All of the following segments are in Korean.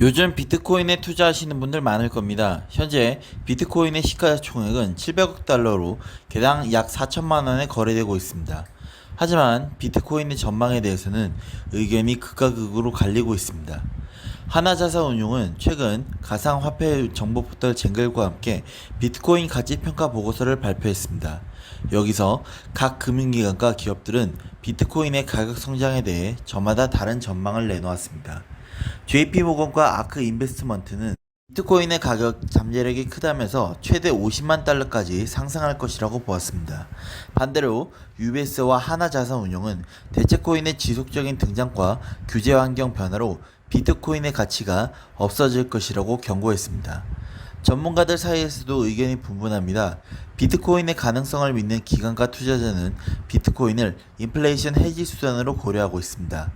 요즘 비트코인에 투자하시는 분들 많을 겁니다. 현재 비트코인의 시가 총액은 700억 달러로 개당 약 4천만 원에 거래되고 있습니다. 하지만 비트코인의 전망에 대해서는 의견이 극과 극으로 갈리고 있습니다. 하나자산운용은 최근 가상화폐 정보 포털 쟁글과 함께 비트코인 가치 평가 보고서를 발표했습니다. 여기서 각 금융기관과 기업들은 비트코인의 가격 성장에 대해 저마다 다른 전망을 내놓았습니다. JP모건과 아크 인베스트먼트는 비트코인의 가격 잠재력이 크다면서 최대 50만 달러까지 상승할 것이라고 보았습니다. 반대로 UBS와 하나자산운용은 대체코인의 지속적인 등장과 규제 환경 변화로 비트코인의 가치가 없어질 것이라고 경고했습니다. 전문가들 사이에서도 의견이 분분합니다. 비트코인의 가능성을 믿는 기관과 투자자는 비트코인을 인플레이션 해지 수단으로 고려하고 있습니다.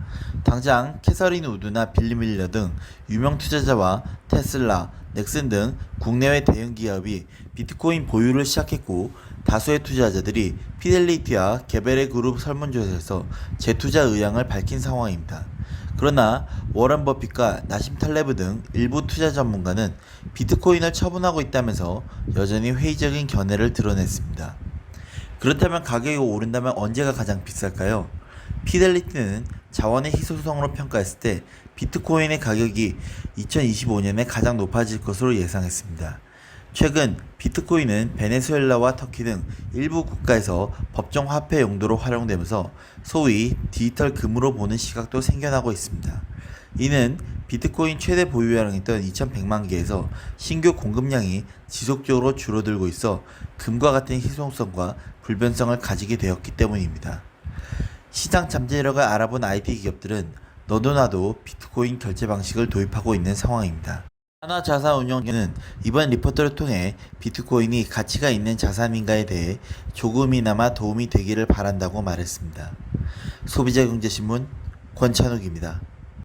당장 캐서린 우드나 빌리 밀러 등 유명 투자자와 테슬라, 넥슨 등 국내외 대형 기업이 비트코인 보유를 시작했고 다수의 투자자들이 피델리티와 개베레 그룹 설문조사에서 재투자 의향을 밝힌 상황입니다. 그러나 워런 버핏과 나심 탈레브 등 일부 투자 전문가는 비트코인을 처분하고 있다면서 여전히 회의적인 견해를 드러냈습니다. 그렇다면 가격이 오른다면 언제가 가장 비쌀까요? 피델리티는 자원의 희소성으로 평가했을 때 비트코인의 가격이 2025년에 가장 높아질 것으로 예상했습니다. 최근 비트코인은 베네수엘라와 터키 등 일부 국가에서 법정 화폐 용도로 활용되면서 소위 디지털 금으로 보는 시각도 생겨나고 있습니다. 이는 비트코인 최대 보유량이던 2100만 개에서 신규 공급량이 지속적으로 줄어들고 있어 금과 같은 희소성과 불변성을 가지게 되었기 때문입니다. 시장 잠재력을 알아본 IT 기업들은 너도 나도 비트코인 결제 방식을 도입하고 있는 상황입니다. 하나 자산운용은 이번 리포트를 통해 비트코인이 가치가 있는 자산인가에 대해 조금이나마 도움이 되기를 바란다고 말했습니다. 소비자경제신문 권찬욱입니다.